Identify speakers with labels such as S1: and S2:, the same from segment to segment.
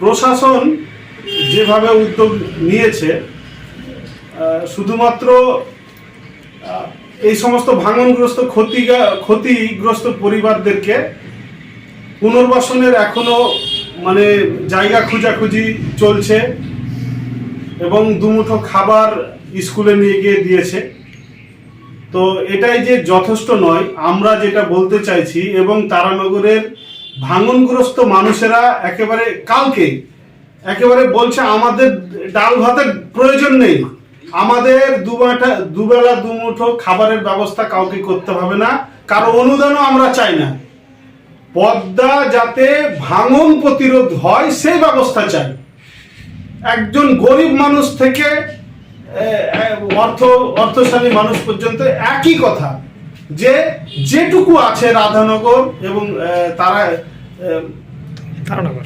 S1: প্রশাসন যেভাবে উদ্যোগ নিয়েছে শুধুমাত্র এই সমস্ত ভাঙনগ্রস্ত ক্ষতি ক্ষতিগ্রস্ত পরিবারদেরকে পুনর্বাসনের এখনও মানে জায়গা খোঁজাখুঁজি চলছে এবং দুমুঠো খাবার স্কুলে নিয়ে গিয়ে দিয়েছে। তো এটাই যে যথেষ্ট নয়, আমরা যেটা বলতে চাইছি এবং তারানগরের ভাঙনগ্রস্ত মানুষেরা একেবারে কালকে একেবারে বলছে আমাদের ডাল ভাতের প্রয়োজন নেই। আমাদের দুবাটা, দুবেলা, দুমুঠো খাবারের ব্যবস্থা কাউকে করতে হবে না। কারও অনুদানও আমরা চাই না। পদ্মা যাতে ভাঙন প্রতিরোধ হয়, সেই ব্যবস্থা চাই। একজন গরিব মানুষ থেকে অর্থ, অর্থশালী মানুষ পর্যন্ত একই কথা। যে যেটুকু আছে রাধানগর এবং তারা
S2: তারানগর।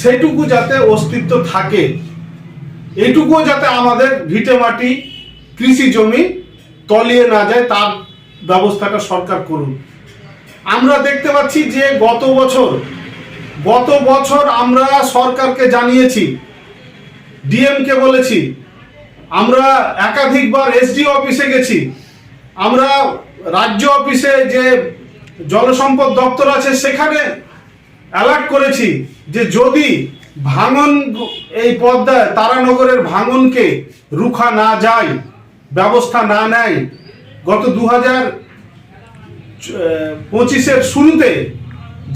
S1: সেটুকু যাতে অস্তিত্ব থাকে এটুকুও যাতে আমাদের ভিটে মাটি কৃষি জমি তলিয়ে না যায় তার ব্যবস্থাটা সরকার করুন। আমরা দেখতে পাচ্ছি যে গত বছর গত বছর আমরা সরকারকে জানিয়েছি ডিএমকে বলেছি আমরা একাধিকবার এসডি অফিসে গেছি আমরা রাজ্য অফিসে যে জলসম্পদ দপ্তর আছে, সেখানে অ্যালার্ট করেছি যে যদি ভাঙন এই পদ্মায় তারানগরের ভাঙনকে রুখা না যায়, ব্যবস্থা না নেয়, গত দু হাজার পঁচিশের শুরুতে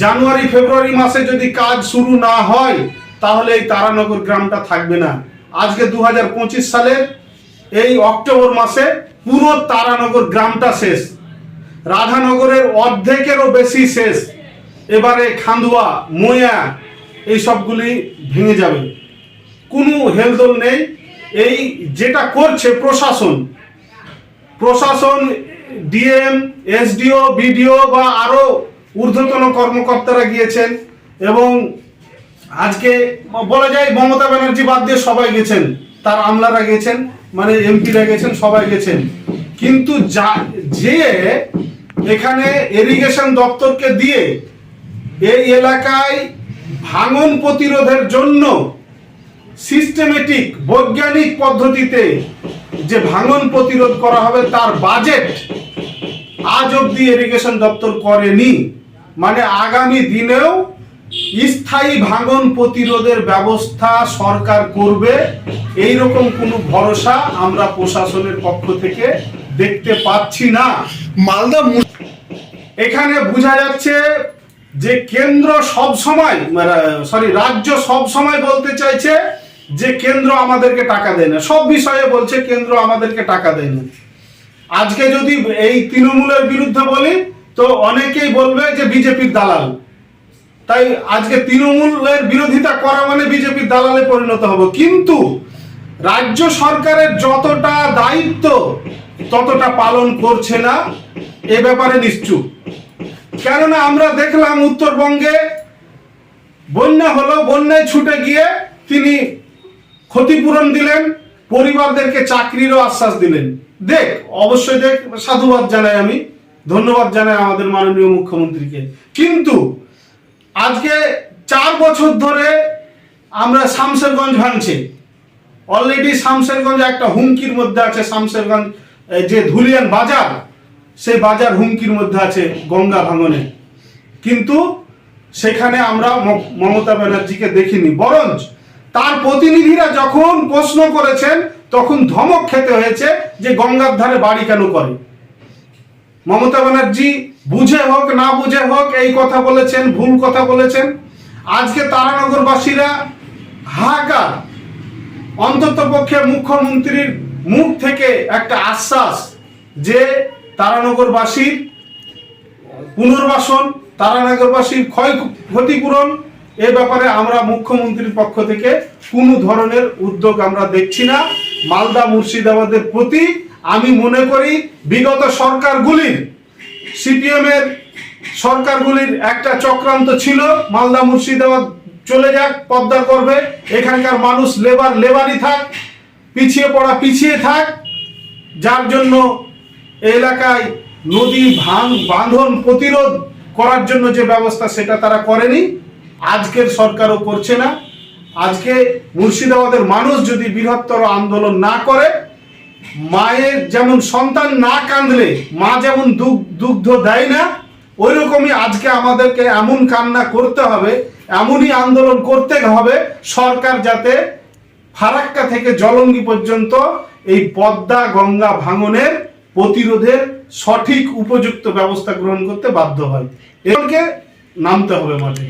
S1: জানুয়ারি, ফেব্রুয়ারি মাসে যদি কাজ শুরু না হয়, তাহলে এই তারানগর গ্রামটা থাকবে না। আজকে দু হাজার পঁচিশ সালের এই অক্টোবর মাসে পুরো তারানগর গ্রামটা শেষ। রাধানগরের অর্ধেকেরও বেশি শেষ। এবারে খান্দুয়া ময়া এই সবগুলি ভেঙে যাবে। কোনো হেলদোল নেই। এই যেটা করছে প্রশাসন প্রশাসন, ডিএম, এসডিও, বিডিও বা আরও ঊর্ধ্বতন কর্মকর্তারা গিয়েছেন এবং আজকে বলা যায় মমতা ব্যানার্জি বাদ দিয়ে সবাই গেছেন। তার আমলারা গেছেন মানে এমপিরা গেছেন, সবাই গেছেন। কিন্তু যা, যে এখানে ইরিগেশন দপ্তরকে দিয়ে এই এলাকায় ভাঙন প্রতিরোধের জন্য সিস্টেমেটিক বৈজ্ঞানিক পদ্ধতিতে যে ভাঙন প্রতিরোধ করা হবে, তার বাজেট আজ অব্দি ইরিগেশন দপ্তর করেনি। মানে আগামী দিনেও স্থায়ী ভাঙন প্রতিরোধের ব্যবস্থা সরকার করবে। এই রকম কোনো ভরসা আমরা প্রশাসনের পক্ষ থেকে দেখতে পাচ্ছি না।
S3: মালদা
S1: এখানে বোঝা যাচ্ছে যে কেন্দ্র সব সময় সরি রাজ্য সব সময় বলতে চাইছে যে কেন্দ্র আমাদেরকে টাকা দেয় না। সব বিষয়ে বলছে কেন্দ্র আমাদেরকে টাকা দেয় না। আজকে যদি এই তৃণমূলের বিরুদ্ধে বলি তো অনেকেই বলবে যে বিজেপির দালাল। তাই আজকে তৃণমূলের বিরোধিতা করা মানে বিজেপির দালালে পরিণত হব। কিন্তু রাজ্য সরকারের যতটা দায়িত্ব, ততটা পালন করছে না, এ ব্যাপারে নিশ্চুপ। কেননা আমরা দেখলাম উত্তরবঙ্গে বন্যা হলো, বন্যায় ছুটে গিয়ে তিনি ক্ষতিপূরণ দিলেন, পরিবারদেরকে চাকরিরও আশ্বাস দিলেন। দেখ, অবশ্যই দেখ, সাধুবাদ জানাই আমি। ধন্যবাদ জানাই আমাদের মাননীয় মুখ্যমন্ত্রীকে। কিন্তু আজকে চার বছর ধরে আমরা শামশেরগঞ্জ ভাঙছি অলরেডি শামশেরগঞ্জ একটা হুমকির মধ্যে আছে শামশেরগঞ্জ যে ধুলিয়ান বাজার, সেই বাজার হুমকির মধ্যে আছে গঙ্গা ভাঙনে। কিন্তু সেখানে আমরা মমতা ব্যানার্জিকে দেখিনি। বরঞ্চ তার প্রতিনিধিরা যখন প্রশ্ন করেছেন, তখন ধমক খেতে হয়েছে যে গঙ্গার ধারে বাড়ি কেন করে। মমতা ব্যানার্জি বুঝে হোক, না বুঝে হোক, এই কথা বলেছেন, ভুল কথা বলেছেন। আজকে তারানগরবাসীরা হাহাকার। অন্তত পক্ষে মুখ্যমন্ত্রীর মুখ থেকে একটা আশ্বাস যে তারানগরবাসীর পুনর্বাসন, তারানগরবাসীর ক্ষয় ক্ষতিপূরণ, এ ব্যাপারে আমরা মুখ্যমন্ত্রীর পক্ষ থেকে কোনো ধরনের উদ্যোগ আমরা দেখছি না। মালদা মুর্শিদাবাদের প্রতি আমি মনে করি বিগত সরকারগুলির সিপিএম এর সরকারগুলির একটা চক্রান্ত ছিল, মালদা মুর্শিদাবাদ চলে যাক, পদ্মা করবে, এখানকার মানুষ লেবার, লেবারই থাক, পিছিয়ে পড়া পিছিয়ে থাক, যার জন্য এলাকায় নদী ভাঙ, বাঁধন প্রতিরোধ করার জন্য যে ব্যবস্থা সেটা তারা করেনি, আজকের সরকারও করছে না, আজকে মুর্শিদাবাদের মানুষ যদি বৃহত্তর আন্দোলন না করে মায়ের যেমন সন্তান না কাঁদলে মা যেমন দুগ্ধ দেয় না ওই রকমই আজকে আমাদেরকে এমন কান্না করতে হবে, এমনই আন্দোলন করতে হবে, সরকার যাতে ফারাক্কা থেকে জলঙ্গি পর্যন্ত এই পদ্মা গঙ্গা ভাঙনের প্রতিরোধের সঠিক উপযুক্ত ব্যবস্থা গ্রহণ করতে বাধ্য হয়। এদেরকে নামতে হবে মাঠে।